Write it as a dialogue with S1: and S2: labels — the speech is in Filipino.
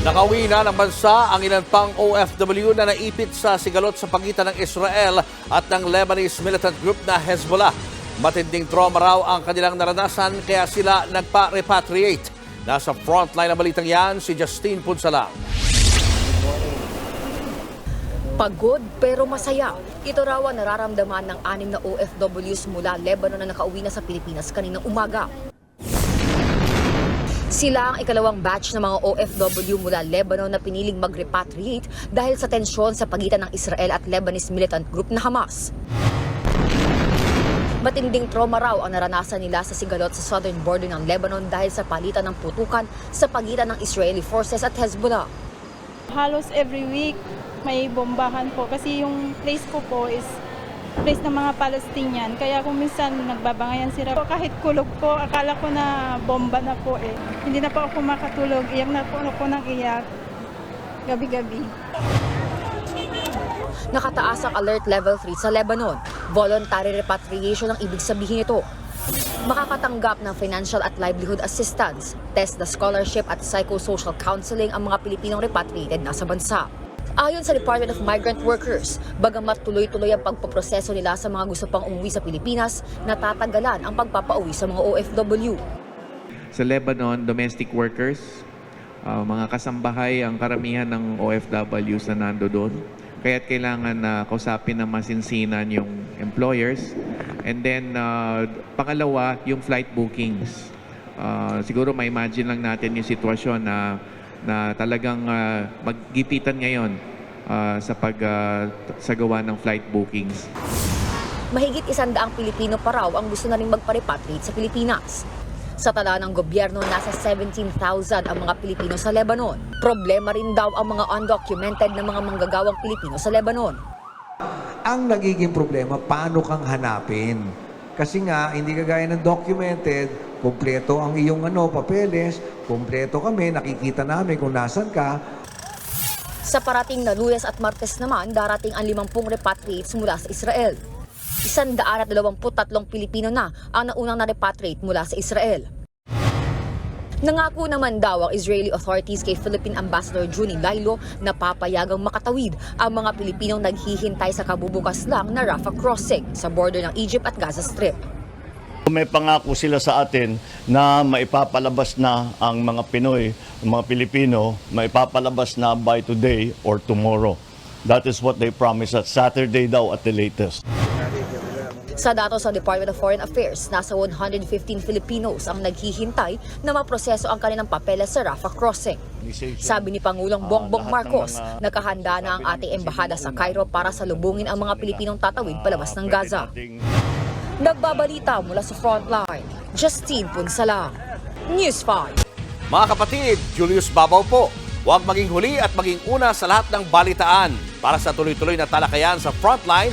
S1: Nakauwi na ng bansa ang ilan pang OFW na naipit sa sigalot sa pagitan ng Israel at ng Lebanese militant group na Hezbollah. Matinding trauma raw ang kanilang naranasan kaya sila nagpa-repatriate. Nasa frontline ng balitang yan si Justine Punsalang.
S2: Pagod pero masaya. Ito raw ang nararamdaman ng anim na OFWs mula Lebanon na nakauwi na sa Pilipinas kaninang umaga. Sila ang ikalawang batch ng mga OFW mula Lebanon na piniling mag-repatriate dahil sa tensyon sa pagitan ng Israel at Lebanese militant group na Hamas. Matinding trauma raw ang naranasan nila sa sigalot sa southern border ng Lebanon dahil sa palitan ng putukan sa pagitan ng Israeli forces at Hezbollah.
S3: Halos every week may bombahan po kasi yung place ko po is place ng mga Palestinian. Kaya kung minsan nagbabangayan sila kahit kulog po, akala ko na bomba na po eh. Hindi na po ako makatulog, iyak na po ako ng iyak. Gabi-gabi.
S2: Nakataas ang alert level 3 sa Lebanon. Voluntary repatriation ang ibig sabihin nito. Makakatanggap ng financial at livelihood assistance, test the scholarship at psychosocial counseling ang mga Pilipinong repatriated nasa bansa. Ayon sa Department of Migrant Workers, bagamat tuloy-tuloy ang pagpaproseso nila sa mga gusto pang umuwi sa Pilipinas, natatagalan ang pagpapauwi sa mga OFW.
S4: sa Lebanon, domestic workers, uh, mga kasambahay ang karamihan ng OFWs na nando doon. Kaya't kailangan na kausapin na masinsinan yung employers. And then, uh, pangalawa, yung flight bookings. Uh, siguro ma-imagine lang natin yung sitwasyon na na talagang uh, maggipitan ngayon uh, sa pag uh, sa gawa ng flight bookings.
S2: Mahigit isandaang Pilipino pa raw ang gusto na rin magpa-repatriate sa Pilipinas. Sa tala ng gobyerno, nasa 17,000 ang mga Pilipino sa Lebanon. Problema rin daw ang mga undocumented na mga manggagawang Pilipino sa Lebanon.
S5: Ang nagiging problema, paano kang hanapin? Kasi nga, hindi kagaya ng documented, kumpleto ang iyong ano, papeles, kumpleto kami, nakikita namin kung nasan ka,
S2: Sa parating na Lunes at Martes naman, darating ang 50 repatriates mula sa Israel. Isandaan at 23 Pilipino na ang naunang na-repatriate mula sa Israel. Nangako naman daw ang Israeli authorities kay Philippine Ambassador Juni Lailo na papayagang makatawid ang mga Pilipinong naghihintay sa kabubukas lang na Rafah crossing sa border ng Egypt at Gaza Strip.
S6: May pangako sila sa atin na maipapalabas na ang mga Pinoy, ang mga Pilipino, maipapalabas na by today or tomorrow. That is what they promised us. Saturday daw at the latest.
S2: Sa datos ng Department of Foreign Affairs, nasa 115 Filipinos ang naghihintay na maproseso ang kanilang papeles sa Rafah crossing. Sabi ni Pangulong Bongbong Marcos, nakahanda na ang ating embahada sa Cairo para salubungin ang mga Pilipinong tatawid palabas ng Gaza. Nagbabalita mula sa frontline, Justine Punsala, News 5.
S1: Mga kapatid, Julius Babaw po. Huwag maging huli at maging una sa lahat ng balitaan. Para sa tuloy-tuloy na talakayan sa Frontline,